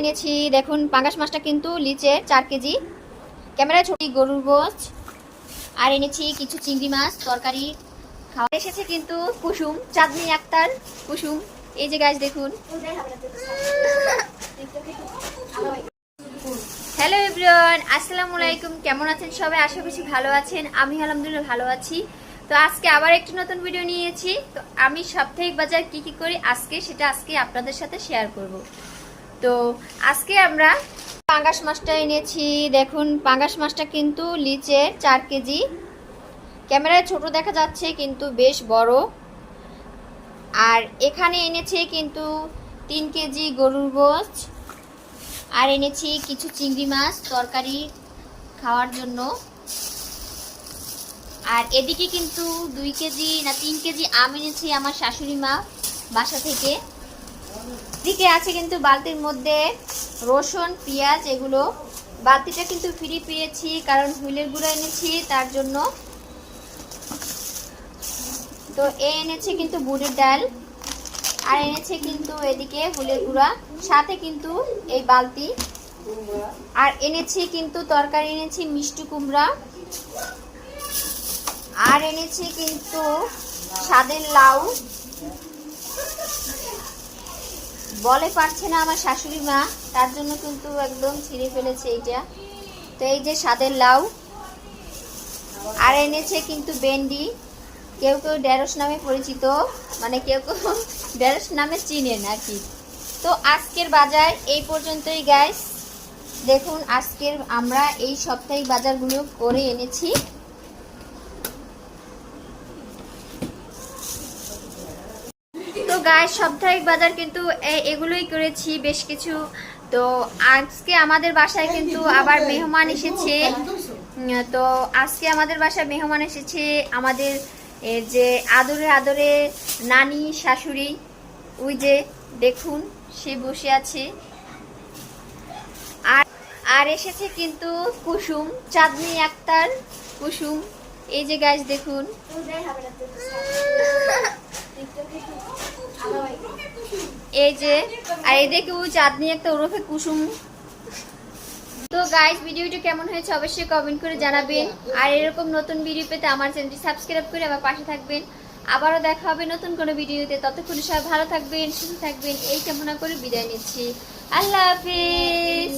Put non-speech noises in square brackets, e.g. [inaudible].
এনেছি। দেখুন, পাঙ্গাস মাছটা কিন্তু লিচে চার কেজি। ক্যামেরায় ছবি, গরুর গোছ আর এনেছি কিছু চিংড়ি মাছ, তরকারি। খাওয়া এসেছে কিন্তু কুসুম, চাঁদনি আক্তার কুসুম। এই যে গাছ দেখুন। হ্যালো এভরিওয়ান আসসালামু আলাইকুম। কেমন আছেন সবাই? আশা করছি ভালো আছেন। আমি আলহামদুলিল্লাহ ভালো আছি। তো আজকে আবার একটি নতুন ভিডিও নিয়েছি তো আমি সাপ্তাহিক বাজার কি কি করি আজকে, সেটা আজকে আপনাদের সাথে শেয়ার করব। তো আজকে আমরা পাঙ্গাস মাছটা এনেছি। দেখুন, পাঙ্গাস মাছটা কিন্তু লিচে চার কেজি। ক্যামেরায় ছোট দেখা যাচ্ছে, কিন্তু বেশ বড়। আর এখানে এনেছে কিন্তু তিন কেজি গরুর গোছ আর এনেছি কিছু চিংড়ি মাছ তরকারি খাওয়ার জন্য। আর এদিকে কিন্তু দুই কেজি না, তিন কেজি আম এনেছি আমার শাশুড়ি মা বাসা থেকে। এদিকে আছে কিন্তু বালতির মধ্যে রসুন, পেঁয়াজ, এগুলো। বালতিটা কিন্তু ফ্রি পেয়েছি, কারণ হুইলের গুঁড়ো এনেছি, তার জন্য। তো এ এনেছে কিন্তু বুড়ির ডাল, আর এনেছে কিন্তু এদিকে হুলের গুঁড়া, সাথে কিন্তু এই বালতি। আর এনেছি কিন্তু তরকারি, এনেছি মিষ্টি কুমড়া। আর এনেছি কিন্তু স্বাদের লাউ। বলে পারছে না আমার শাশুড়ি মা, তার জন্য কিন্তু একদম ছিঁড়ে ফেলেছে এইটা। তো এই যে স্বাদের লাউ, আর এনেছে কিন্তু বেন্ডি কেউ কেউ ঢেঁড়স নামে পরিচিত মানে কেউ কেউ [laughs] ঢেঁড়স নামে চিনেন আর কি। তো আজকের বাজার এই পর্যন্তই গ্যাস দেখুন আজকের আমরা এই সপ্তাহিক বাজারগুলো করে এনেছি। তো গায়ে সাপ্তাহিক বাজার কিন্তু এগুলোই করেছি বেশ কিছু। তো আজকে আমাদের বাসায় কিন্তু আবার মেহমান এসেছে। তো আজকে আমাদের বাসায় মেহমান এসেছে আমাদের যে আদরে আদরে নানি, শাশুড়ি, ওই যে দেখুন, সে বসে আছে। আর আর এসেছে কিন্তু কুসুম, চাঁদনি আক্তার, কুসুম। এই যে গাছ দেখুন। এই যে, আর এদিকে ওই চাঁদনি একটা ওরফে কুসুম। তো গাইস ভিডিওটি কেমন হয়েছে অবশ্যই কমেন্ট করে জানাবেন। আর এরকম নতুন ভিডিও পেতে আমার চ্যানেলটি সাবস্ক্রাইব করে আমার পাশে থাকবেন। আবারও দেখা হবে নতুন কোনো ভিডিওতে ততক্ষণ সবাই ভালো থাকবেন, সুস্থ থাকবেন। এই কামনা করে বিদায় নিচ্ছি। আল্লাহ হাফিজ।